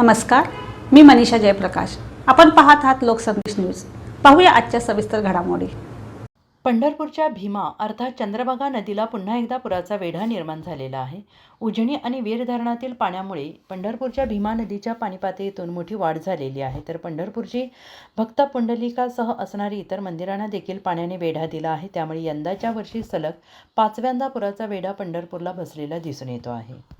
नमस्कार मी मनीषा जयप्रकाश. आपण पाहत आहात लोकसंदेश न्यूज. पाहूया आजच्या सविस्तर घडामोडी. पंढरपूरच्या भीमा अर्थात चंद्रभागा नदीला पुन्हा एकदा पुराचा वेढा निर्माण झालेला आहे. उजनी आणि वीर धरणातील पाण्यामुळे पंढरपूरच्या भीमा नदीच्या पाणीपातळीतून मोठी वाढ झालेली आहे. तर पंढरपूरची भक्त पुंडलिकासह असणारी इतर मंदिरांना देखील पाण्याने वेढा दिला आहे. त्यामुळे यंदाच्या वर्षी सलग पाचव्यांदा पुराचा वेढा पंढरपूरला बसलेला दिसून येतो आहे.